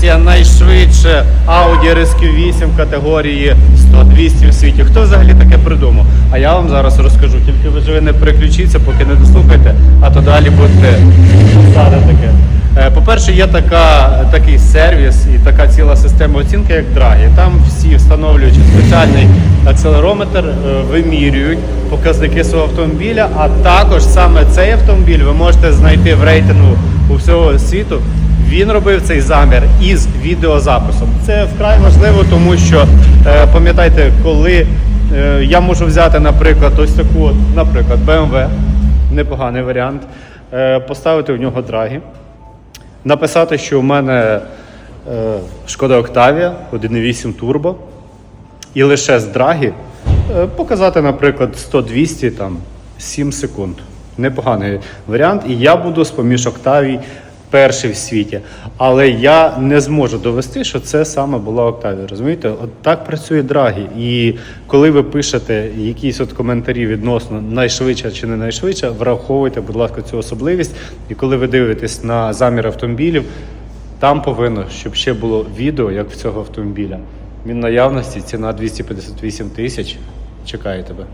Вестія найшвидше Audi RSQ8 категорії 100-200 в світі. Хто взагалі таке придумав? А я вам зараз розкажу. Тільки ви ж ви не переключіться, поки не дослухаєте, а то далі будете таке. Е, По-перше, є така, такий сервіс і така ціла система оцінки, як Драгі. Там всі, встановлюючи спеціальний акселерометр, е, вимірюють показники свого автомобіля, а також саме цей автомобіль ви можете знайти в рейтингу у всього світу. Він робив цей замір із відеозаписом. Це вкрай важливо, тому що е, пам'ятайте, коли е, я можу взяти, наприклад, ось таку, наприклад, BMW, непоганий варіант, е, поставити в нього драгі, написати, що у мене шкода Октавія 1.8 турбо, і лише з драгі е, показати, наприклад, 100-200 там 7 секунд. Непоганий варіант. І я буду з поміж Октавій перший в світі. Але я не зможу довести, що це саме була Октавія. Розумієте? От так працює драгі. І коли ви пишете якісь от коментарі відносно найшвидше чи не найшвидше, враховуйте, будь ласка, цю особливість. І коли ви дивитесь на замір автомобілів, там повинно, щоб ще було відео, як в цього автомобіля. Він наявності, ціна 258 тисяч. Чекаю тебе.